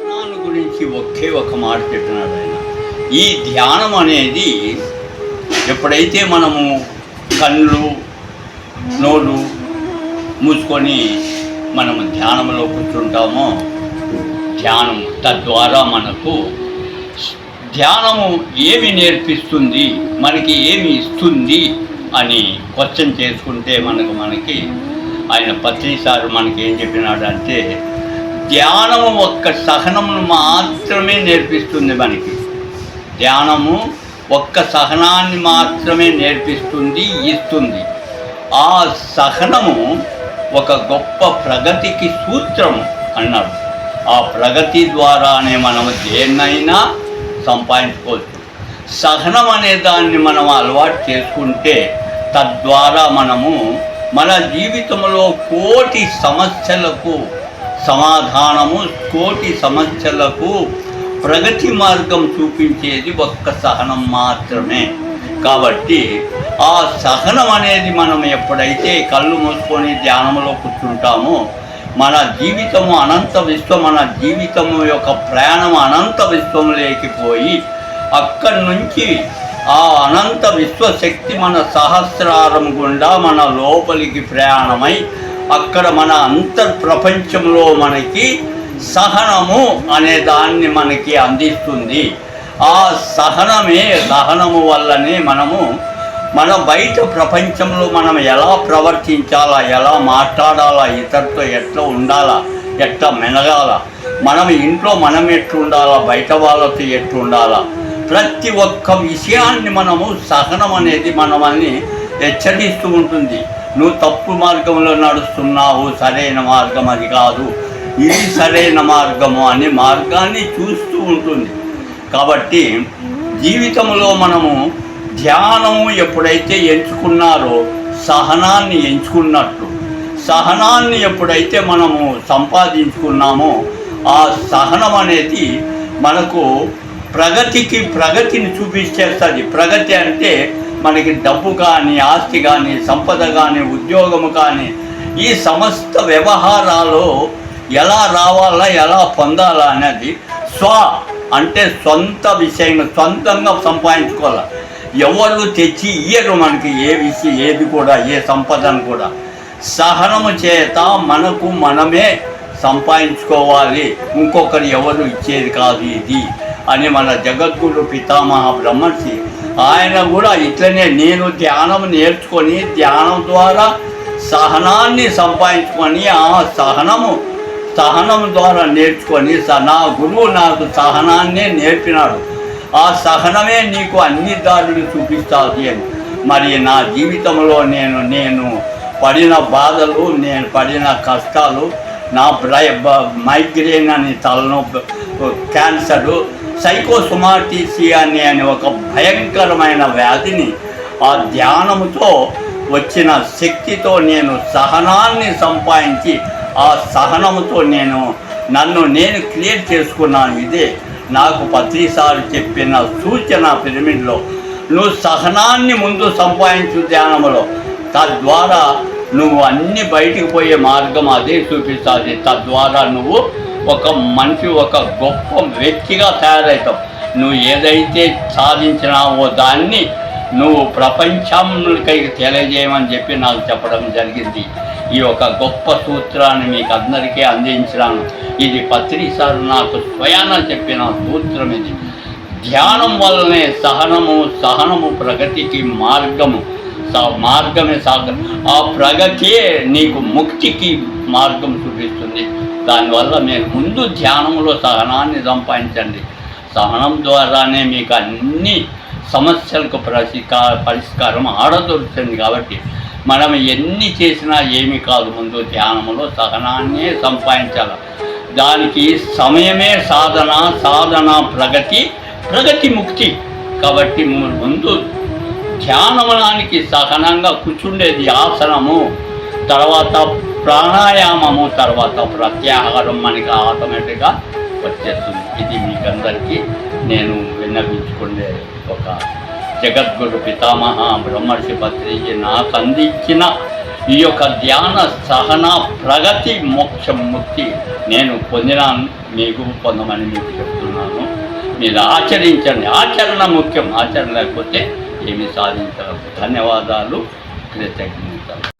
జ్ఞానం గురించి ఒకే ఒక మాట చెప్పినాడు ఆయన. ఈ ధ్యానం అనేది ఎప్పుడైతే మనము కళ్ళు నోలు మూసుకొని మనము ధ్యానంలో కూర్చుంటామో ధ్యానం తద్వారా మనకు ధ్యానము ఏమి నేర్పిస్తుంది మనకి ఏమి ఇస్తుంది అని క్వశ్చన్ చేసుకుంటే మనకు మనకి ఆయన పత్రిసారు మనకి ఏం చెప్పినాడంటే ధ్యానము ఒక్క సహనమును మాత్రమే నేర్పిస్తుంది మనకి. ధ్యానము ఒక్క సహనాన్ని మాత్రమే నేర్పిస్తుంది ఇస్తుంది. ఆ సహనము ఒక గొప్ప ప్రగతికి సూత్రము అన్నారు ఆ ప్రగతి ద్వారానే మనము దేన్నైనా సంపాదించుకోవచ్చు. సహనం అనే దాన్ని మనం అలవాటు చేసుకుంటే తద్వారా మనము మన జీవితంలో కోటి సమస్యలకు సమాధానము కోటి సమస్యలకు ప్రగతి మార్గం చూపించేది ఒక్క సహనం మాత్రమే. కాబట్టి ఆ సహనం అనేది మనం ఎప్పుడైతే కళ్ళు మూసుకొని ధ్యానంలో కూర్చుంటామో మన జీవితము అనంత విశ్వం మన జీవితము యొక్క ప్రయాణం అనంత విశ్వంలోకి పోయి అక్కడి నుంచి ఆ అనంత విశ్వశక్తి మన సహస్రారం గుండా మన లోపలికి ప్రయాణమై అక్కడ మన అంతర్ ప్రపంచంలో మనకి సహనము అనే దాన్ని మనకి అందిస్తుంది. ఆ సహనమే సహనము వల్లనే మనము మన బయట ప్రపంచంలో మనం ఎలా ప్రవర్తించాలా ఎలా మాట్లాడాలా ఇతరుతో ఎట్లా ఉండాలా ఎట్లా మెనగాల మనం ఇంట్లో మనం ఎట్లుండాలా బయట వాళ్ళతో ఎట్లుండాలా ప్రతి ఒక్క విషయాన్ని మనము సహనం అనేది మనమని హెచ్చరిస్తూ ఉంటుంది. నువ్వు తప్పు మార్గంలో నడుస్తున్నావు సరైన మార్గం అది కాదు. ఇది సరైన మార్గము అనే మార్గాన్ని చూస్తూ ఉంటుంది. కాబట్టి జీవితంలో మనము ధ్యానము ఎప్పుడైతే ఎంచుకున్నారో సహనాన్ని ఎంచుకున్నట్లు సహనాన్ని ఎప్పుడైతే మనము సంపాదించుకున్నామో ఆ సహనం అనేది మనకు ప్రగతికి ప్రగతిని చూపించేస్తుంది ప్రగతి అంటే మనకి డబ్బు కానీ ఆస్తి కానీ సంపద కానీ ఉద్యోగము కానీ ఈ సమస్త వ్యవహారాలు ఎలా రావాలా ఎలా పొందాలా అనేది స్వ అంటే సొంత విషయం సొంతంగా సంపాదించుకోవాలి. ఎవరు తెచ్చి ఇయ్యరు మనకి ఏ విషయం ఏది కూడా ఏ సంపదను కూడా. సహనము చేత మనకు మనమే సంపాదించుకోవాలి. ఇంకొకరు ఎవరు ఇచ్చేది కాదు ఇది అని మన జగద్గురు పితామహ బ్రహ్మర్షి ఆయన కూడా ఇట్లనే నేను ధ్యానం నేర్చుకొని ధ్యానం ద్వారా సహనాన్ని సంపాదించుకొని ఆ సహనము సహనం ద్వారా నేర్చుకొని స- నా గురువు నాకు సహనాన్నే నేర్పినాడు. ఆ సహనమే నీకు అన్ని దారులు చూపిస్తాది అని. మరి నా జీవితంలో నేను నేను పడిన బాధలు నేను పడిన కష్టాలు నా బ్రై మైగ్రేన్ అని తలనొప్పి క్యాన్సరు సైకోసొమాటిసి అనే అని ఒక భయంకరమైన వ్యాధిని ఆ ధ్యానముతో వచ్చిన శక్తితో నేను సహనాన్ని సంపాదించి ఆ సహనముతో నేను నన్ను నేను క్లియర్ చేసుకున్నాను. ఇదే నాకు పత్రిసారి చెప్పిన సూచన పిరమిడ్లో. నువ్వు సహనాన్ని ముందు సంపాదించు ధ్యానములో. తద్వారా నువ్వు అన్ని బయటికి పోయే మార్గం అదే చూపిస్తుంది. తద్వారా నువ్వు ఒక మనిషి ఒక గొప్ప వ్యక్తిగా తయారవుతావు. నువ్వు ఏదైతే సాధించినావో దాన్ని నువ్వు ప్రపంచంకి తెలియజేయమని చెప్పి నాకు చెప్పడం జరిగింది. ఈ ఒక గొప్ప సూత్రాన్ని మీకు అందరికీ అందించినాను. ఇది పత్రిసారు నాకు స్వయాన చెప్పిన సూత్రం ఇది. ధ్యానం వల్లనే సహనము సహనము ప్రగతికి మార్గము. మార్గమే సాగ ఆ ప్రగతియే నీకు ముక్తికి మార్గం చూపిస్తుంది. దానివల్ల మీరు ముందు ధ్యానంలో సహనాన్ని సంపాదించండి. సహనం ద్వారానే మీకు అన్ని సమస్యలకు పరిష్కా పరిష్కారం ఆడదొరుకుతుంది కాబట్టి మనం ఎన్ని చేసినా ఏమి కాదు. ముందు ధ్యానంలో సహనాన్నే సంపాదించాలి. దానికి సమయమే సాధన సాధన ప్రగతి ప్రగతి ముక్తి. కాబట్టి ముందు ధ్యానమనానికి సహనంగా కూర్చుండేది ఆసనము. తర్వాత ప్రాణాయామము తర్వాత ప్రత్యాహారం మనకి ఆటోమేటిక్గా వచ్చేస్తుంది. ఇది మీకందరికీ నేను విన్నవించుకునే ఒక జగద్గురు పితామహ బ్రహ్మర్షి పత్రిజీ నాకు అందించిన ఈ యొక్క ధ్యాన సహన ప్రగతి మోక్షం ముక్తి నేను పొందినాను మీకు పొందమని మీకు చెప్తున్నాను. మీరు ఆచరించండి. ఆచరణ ముఖ్యం. ఆచరణ లేకపోతే ఏమి సాధించాలి ధన్యవాదాలు. కృతజ్ఞతలు